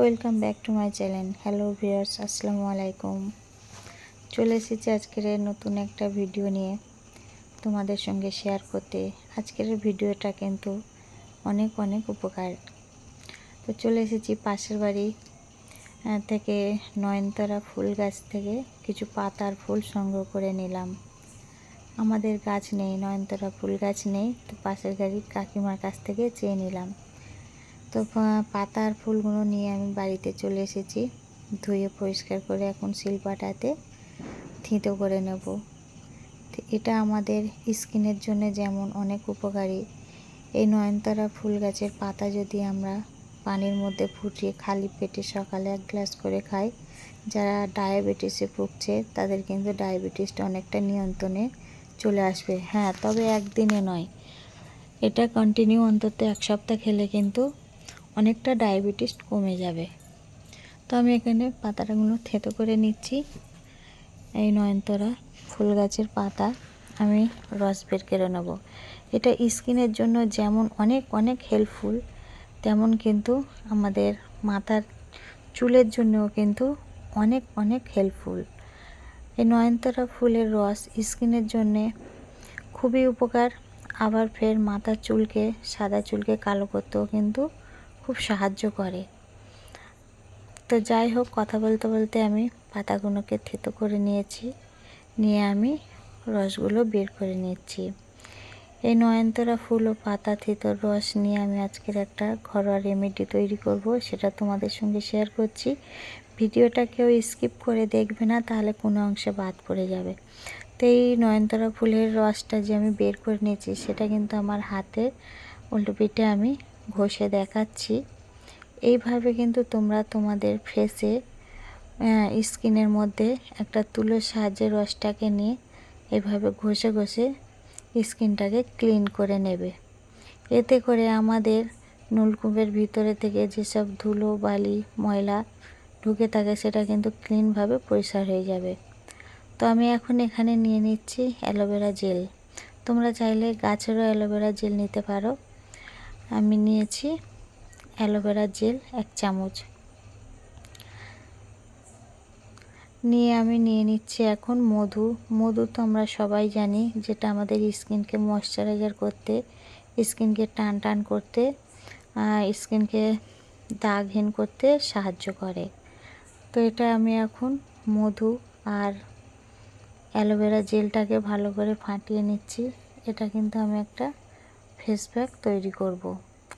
Welcome back to my channel hello viewers আসসালামু আলাইকুম চলে এসেছি আজকের নতুন একটা ভিডিও নিয়ে তোমাদের সঙ্গে শেয়ার করতে। আজকের ভিডিওটা কিন্তু অনেক অনেক উপকার। তো চলে এসেছি পাশের বাড়ি থেকে নয়নতারা ফুল গাছ থেকে কিছু পাতার ফুল সংগ্রহ করে নিলাম। আমাদের গাছ নেই, নয়নতারা ফুল গাছ নেই, তো পাশের গাড়ি কাকিমার কাছ থেকে চেয়ে নিলাম। তো পাতার ফুলগুলো নিয়ে আমি বাড়িতে চলে এসেছি। ধুয়ে পরিষ্কার করে এখন শিলপাটাতে থিতো করে নেব। তো এটা আমাদের স্কিনের জন্য যেমন অনেক উপকারী। এই নয়নতারা ফুল গাছের পাতা যদি আমরা পানির মধ্যে ফুটিয়ে খালি পেটে সকালে এক গ্লাস করে খাই, যারা ডায়াবেটিসে ভুগছে, তাদের কিন্তু ডায়াবেটিসটা অনেকটা নিয়ন্ত্রণে চলে আসবে। হ্যাঁ তবে একদিনে নয়, এটা কন্টিনিউ অন্তত এক সপ্তাহ খেলে কিন্তু অনেকটা ডায়াবেটিস কমে যাবে। তো আমি এখানে পাতাটাগুলো থেতো করে নিচ্ছি। এই নয়নতরা ফুল গাছের পাতা আমি রস বের করে নেব। এটা স্কিনের জন্য যেমন অনেক অনেক হেল্পফুল তেমন কিন্তু আমাদের মাথার চুলের জন্যও কিন্তু অনেক অনেক হেল্পফুল এই নয়নতারা ফুলের রস স্কিনের জন্যে খুবই উপকার। আবার ফের মাথার চুলকে, সাদা চুলকে কালো করতেও কিন্তু খুব সাহায্য করে। তো যাই হোক, কথা বলতে বলতে আমি পাতাগুলোকে থেতো করে নিয়েছি। নিয়ে আমি রসগুলো বের করে নিচ্ছি। এই নয়নতরা ফুল ও পাতা থেতোর রস নিয়ে আমি আজকের একটা ঘরোয়া রেমেডি তৈরি করব, সেটা তোমাদের সঙ্গে শেয়ার করছি। ভিডিওটা কেউ স্কিপ করে দেখবে না, তাহলে কোনো অংশে বাদ পড়ে যাবে। তো এই নয়নতরা ফুলের রসটা যে আমি বের করে নিয়েছি, সেটা কিন্তু আমার হাতে উল্টো পিঠে আমি ঘষে দেখাচ্ছি। এইভাবে কিন্তু তোমরা তোমাদের ফেসে স্কিনের মধ্যে একটা তুলোর সাহায্যে রসটাকে নিয়ে এভাবে ঘষে ঘষে স্কিনটাকে ক্লিন করে নেবে। এতে করে আমাদের নুলকুপের ভিতরে থেকে যেসব ধুলো, বালি, ময়লা ঢুকে থাকে, সেটা কিন্তু ক্লিনভাবে পরিষ্কার হয়ে যাবে। তো আমি এখন এখানে নিয়ে নিচ্ছি অ্যালোভেরা জেল। তোমরা চাইলে গাছেরও অ্যালোভেরা জেল নিতে পারো। আমি নিয়েছি অ্যালোভেরা জেল এক চামচ। নিয়ে আমি নিয়ে নিচ্ছি এখন মধু। মধু তো আমরা সবাই জানি যেটা আমাদের স্কিনকে ময়শ্চারাইজার করতে, স্কিনকে টান টান করতে স্কিনকে দাগহীন করতে সাহায্য করে। তো এটা আমি এখন মধু আর অ্যালোভেরা জেলটাকে ভালো করে ফাটিয়ে নিচ্ছি। এটা কিন্তু আমি একটা ফেস প্যাক তৈরি করব।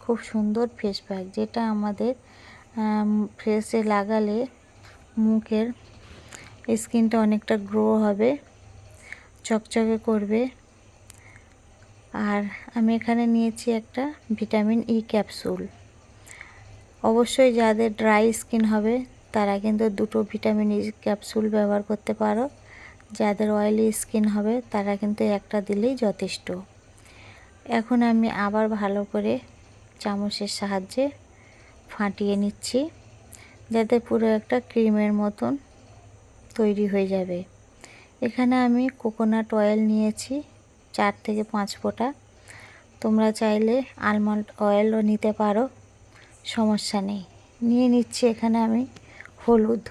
খুব সুন্দর ফেস প্যাক যেটা আমাদের ফেসে লাগালে মুখের স্কিনটা অনেকটা গ্রো হবে, চকচকে করবে। আর আমি এখানে নিয়েছি একটা ভিটামিন ই ক্যাপসুল অবশ্যই যাদের ড্রাই স্কিন হবে, তারা কিন্তু দুটো ভিটামিন ই ক্যাপসুল ব্যবহার করতে পারো। যাদের অয়েলি স্কিন হবে, তারা কিন্তু একটা দিলেই যথেষ্ট। এখন আমি আবার ভালো করে চামচের সাহায্যে ফাটিয়ে নিচ্ছি, যাতে পুরো একটা ক্রিমের মতন তৈরি হয়ে যাবে। এখানে আমি কোকোনাট অয়েল নিয়েছি, চার থেকে পাঁচ ফোঁটা। তোমরা চাইলে আলমন্ড অয়েলও নিতে পারো, সমস্যা নেই। নিয়ে নিচ্ছি এখানে আমি হলুদ।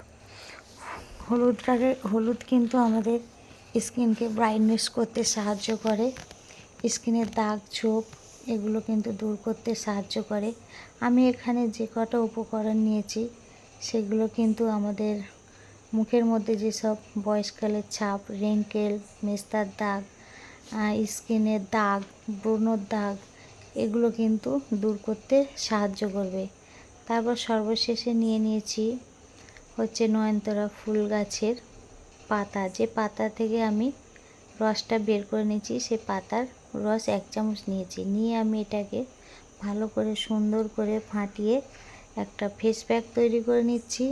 হলুদটাকে, হলুদ কিন্তু আমাদের স্কিনকে ব্রাইটনেস করতে সাহায্য করে। স্কিনের দাগ ছোপ এগুলো কিন্তু দূর করতে সাহায্য করে। আমি এখানে যে কটা উপকরণ নিয়েছি, সেগুলো কিন্তু আমাদের মুখের মধ্যে যেসব বয়সকালের ছাপ, রেঙ্কেল, মেস্তার দাগ স্কিনের দাগ, ব্রণর দাগ, এগুলো কিন্তু দূর করতে সাহায্য করবে। তারপর সর্বশেষে নিয়ে নিয়েছি হচ্ছে নয়নতরা ফুল গাছের পাতা। যে পাতা থেকে আমি রসটা বের করে নিয়েছি, সে পাতার রস এক চামচ নিয়েছি। নিয়ে আমি এটাকে ভালো করে সুন্দর করে ফাটিয়ে একটা ফেস প্যাক তৈরি করে নিচ্ছি।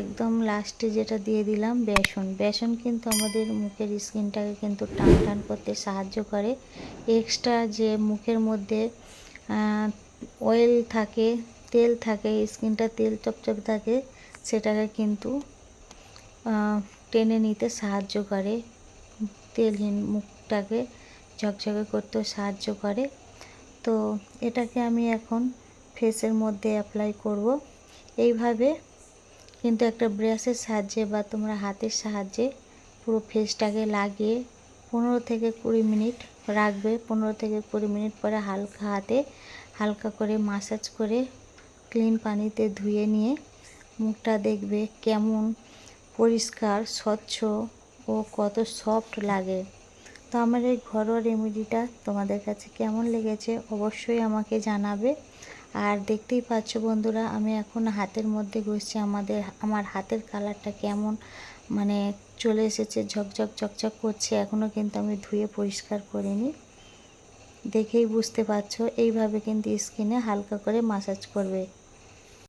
একদম লাস্টে যেটা দিয়ে দিলাম, বেসন। বেসন কিন্তু আমাদের মুখের স্কিনটাকে কিন্তু টান টান করতে সাহায্য করে। এক্সট্রা যে মুখের মধ্যে অয়েল থাকে, তেল থাকে, স্কিনটা তেল চপচপ থাকে, সেটাকে কিন্তু টেনে নিতে সাহায্য করে। তেলহীন মুখটাকে ঝকঝকে করতেও সাহায্য করে। তো এটাকে আমি এখন ফেসের মধ্যে অ্যাপ্লাই করব। এইভাবে কিন্তু একটা ব্রাশের সাহায্যে বা তোমরা হাতের সাহায্যে পুরো ফেসটাকে লাগিয়ে পনেরো থেকে কুড়ি মিনিট রাখবে। পনেরো থেকে কুড়ি মিনিট পরে হালকা হাতে হালকা করে মাসাজ করে ক্লিন পানিতে ধুয়ে নিয়ে মুখটা দেখবে কেমন পরিষ্কার, স্বচ্ছ ও কত সফট লাগে। তো আমার এই ঘরোয়া রেমেডিটা তোমাদের কাছে কেমন লেগেছে অবশ্যই আমাকে জানাবে। আর দেখতেই পাচ্ছ বন্ধুরা, আমি এখন হাতের মধ্যে ঘষছি আমাদের, আমার হাতের কালারটা কেমন মানে চলে এসেছে, ঝকঝক ঝকঝক করছে এখনও কিন্তু আমি ধুয়ে পরিষ্কার করিনি। দেখেই বুঝতে পারছ, এইভাবে কিন্তু স্কিনে হালকা করে মাসাজ করবে।